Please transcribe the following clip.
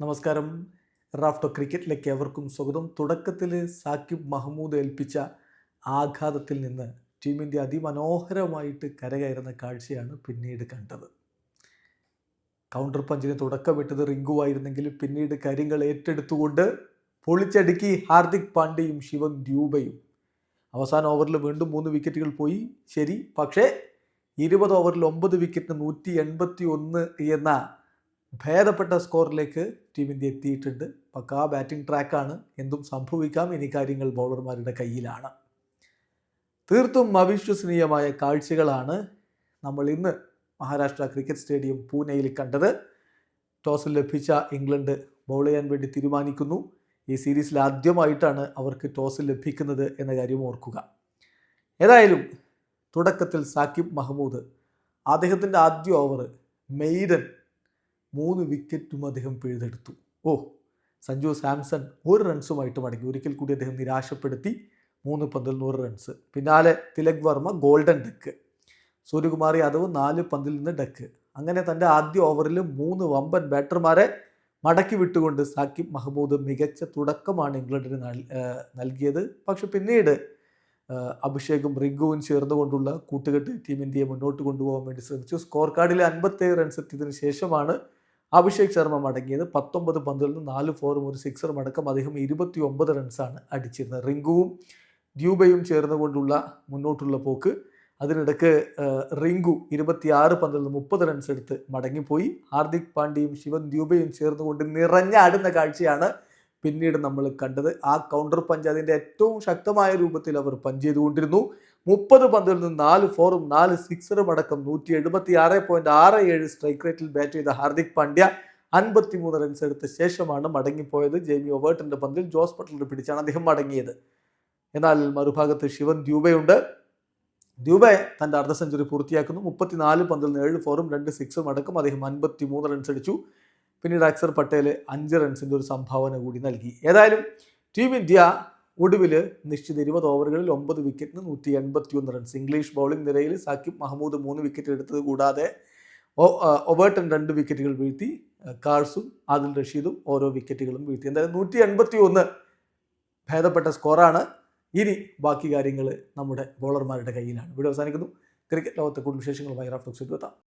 നമസ്കാരം. റാഫ്റ്റോ ക്രിക്കറ്റിലേക്ക് എവർക്കും സ്വാഗതം. തുടക്കത്തിൽ സാക്കിബ് മഹമ്മൂദ് ഏൽപ്പിച്ച ആഘാതത്തിൽ നിന്ന് ടീം ഇന്ത്യ അതിമനോഹരമായിട്ട് കരകയറുന്ന കാഴ്ചയാണ് പിന്നീട് കണ്ടത്. കൗണ്ടർ പഞ്ചിന് തുടക്കമിട്ടത് റിങ്കു ആയിരുന്നെങ്കിൽ പിന്നീട് കാര്യങ്ങൾ ഏറ്റെടുത്തുകൊണ്ട് പൊളിച്ചടുക്കി ഹാർദിക് പാണ്ഡ്യയും ശിവൻ ദ്യൂബയും. അവസാന ഓവറിൽ വീണ്ടും മൂന്ന് വിക്കറ്റുകൾ പോയി. ശരി പക്ഷേ ഇരുപത് ഓവറിൽ ഒമ്പത് വിക്കറ്റിന് നൂറ്റി എൺപത്തി ഒന്ന് എന്ന ഭേദപ്പെട്ട സ്കോറിലേക്ക് ടീം ഇന്ത്യ എത്തിയിട്ടുണ്ട്. പക്കാ ബാറ്റിംഗ് ട്രാക്കാണ് എന്തും സംഭവിക്കാം. ഇനി കാര്യങ്ങൾ ബൗളർമാരുടെ കയ്യിലാണ്. തീർത്തും അവിശ്വസനീയമായ കാഴ്ചകളാണ് നമ്മൾ ഇന്ന് മഹാരാഷ്ട്ര ക്രിക്കറ്റ് സ്റ്റേഡിയം പൂനെയിൽ കണ്ടത്. ടോസ് ലഭിച്ച ഇംഗ്ലണ്ട് ബൗൾ ചെയ്യാൻ വേണ്ടി തീരുമാനിക്കുന്നു. ഈ സീരീസിൽ ആദ്യമായിട്ടാണ് അവർക്ക് ടോസ് ലഭിക്കുന്നത് എന്ന കാര്യം ഓർക്കുക. ഏതായാലും തുടക്കത്തിൽ സാക്കിബ് മഹമ്മൂദ് അദ്ദേഹത്തിന്റെ ആദ്യ ഓവർ മെയ്ഡൻ മൂന്ന് വിക്കറ്റും അദ്ദേഹം പിഴുതെടുത്തു. ഓ സഞ്ജു സാംസൺ ഒരു റൺസുമായിട്ട് മടങ്ങി. ഒരിക്കൽ കൂടി അദ്ദേഹം നിരാശപ്പെടുത്തി മൂന്ന് പന്തിൽ നൂറ് റൺസ് പിന്നാലെ തിലക് വർമ്മ ഗോൾഡൻ ഡക്ക്. സൂര്യകുമാർ യാദവ് നാല് പന്തിൽ നിന്ന് ഡക്ക്. അങ്ങനെ തന്റെ ആദ്യ ഓവറിൽ മൂന്ന് വമ്പൻ ബാറ്റർമാരെ മടക്കി വിട്ടുകൊണ്ട് സാക്കിബ് മഹമ്മൂദ് മികച്ച തുടക്കമാണ് ഇംഗ്ലണ്ടിന് നൽകിയത്. പക്ഷെ പിന്നീട് അഭിഷേകും റിഗുവും ചേർന്നുകൊണ്ടുള്ള കൂട്ടുകെട്ട് ടീം ഇന്ത്യയെ മുന്നോട്ട് കൊണ്ടുപോകാൻ വേണ്ടി ശ്രമിച്ചു. സ്കോർ കാർഡിൽ അൻപത്തേഴ് റൺസ് എത്തിയതിനു ശേഷമാണ് അഭിഷേക് ശർമ്മ മടങ്ങിയത് പത്തൊമ്പത് പന്തിൽ നിന്ന് നാല് ഫോറും ഒരു സിക്സറും അടക്കം അദ്ദേഹം ഇരുപത്തി ഒമ്പത് റൺസാണ് അടിച്ചിരുന്നത്. റിങ്കുവും ദ്യൂബയും ചേർന്നുകൊണ്ടുള്ള മുന്നോട്ടുള്ള പോക്ക്. അതിനിടക്ക് റിങ്കു ഇരുപത്തിയാറ് പന്തിൽ നിന്ന് മുപ്പത് റൺസ് എടുത്ത് മടങ്ങിപ്പോയി. ഹാർദിക് പാണ്ഡ്യയും ശിവൻ ദ്യൂബയും ചേർന്നുകൊണ്ട് നിറഞ്ഞാടുന്ന കാഴ്ചയാണ് പിന്നീട് നമ്മൾ കണ്ടത് ആ കൗണ്ടർ പഞ്ച് അതിന്റെ ഏറ്റവും ശക്തമായ രൂപത്തിൽ അവർ പഞ്ച് ചെയ്തുകൊണ്ടിരുന്നു. മുപ്പത് പന്തിൽ നിന്ന് നാല് ഫോറും നാല് സിക്സറും അടക്കം നൂറ്റി എഴുപത്തി ആറ് പോയിന്റ് ആറ് ഏഴ് സ്ട്രൈക്ക് റേറ്റിൽ ബാറ്റ് ചെയ്ത ഹാർദിക് പാണ്ഡ്യ അൻപത്തിമൂന്ന് റൺസ് എടുത്ത ശേഷമാണ് മടങ്ങിപ്പോയത്. ജെയ്മി ഒവേർട്ടിന്റെ പന്തിൽ ജോസ് ബട്ട്ലർ പിടിച്ചാണ് അദ്ദേഹം മടങ്ങിയത്. എന്നാൽ മറുഭാഗത്ത് ശിവൻ ദ്യൂബയുണ്ട്. ദ്യൂബെ തന്റെ അർദ്ധ സെഞ്ചുറി പൂർത്തിയാക്കുന്നു. മുപ്പത്തിനാല് പന്തിൽ നിന്ന് ഏഴ് ഫോറും രണ്ട് സിക്സും അടക്കം അദ്ദേഹം അൻപത്തി മൂന്ന് റൺസ് അടിച്ചു. പിന്നീട് അക്സർ പട്ടേൽ അഞ്ച് റൺസിന്റെ ഒരു സംഭാവന കൂടി നൽകി. ഏതായാലും ടീം ഇന്ത്യ ഒടുവിൽ നിശ്ചിത ഇരുപത് ഓവറുകളിൽ ഒമ്പത് വിക്കറ്റിന് നൂറ്റി എൺപത്തി ഒന്ന് റൺസ് ഇംഗ്ലീഷ് ബൗളിംഗ് നിരയിൽ സാക്കിബ് മഹമ്മൂദ് മൂന്ന് വിക്കറ്റ് എടുത്തത് കൂടാതെ ഒ- ഒബേർട്ടൻ രണ്ട് വിക്കറ്റുകൾ വീഴ്ത്തി കാഴ്സും ആദിൽ റഷീദും ഓരോ വിക്കറ്റുകളും വീഴ്ത്തി. എന്തായാലും നൂറ്റി എൺപത്തി ഒന്ന് ഭേദപ്പെട്ട സ്കോറാണ് ഇനി ബാക്കി കാര്യങ്ങൾ നമ്മുടെ ബോളർമാരുടെ കയ്യിലാണ്. ഇവിടെ അവസാനിക്കുന്നു. ക്രിക്കറ്റ് ലോകത്തെ കൂടുതൽ വിശേഷങ്ങളുമായി റാഫ്റ്റോക്സ് എത്താം.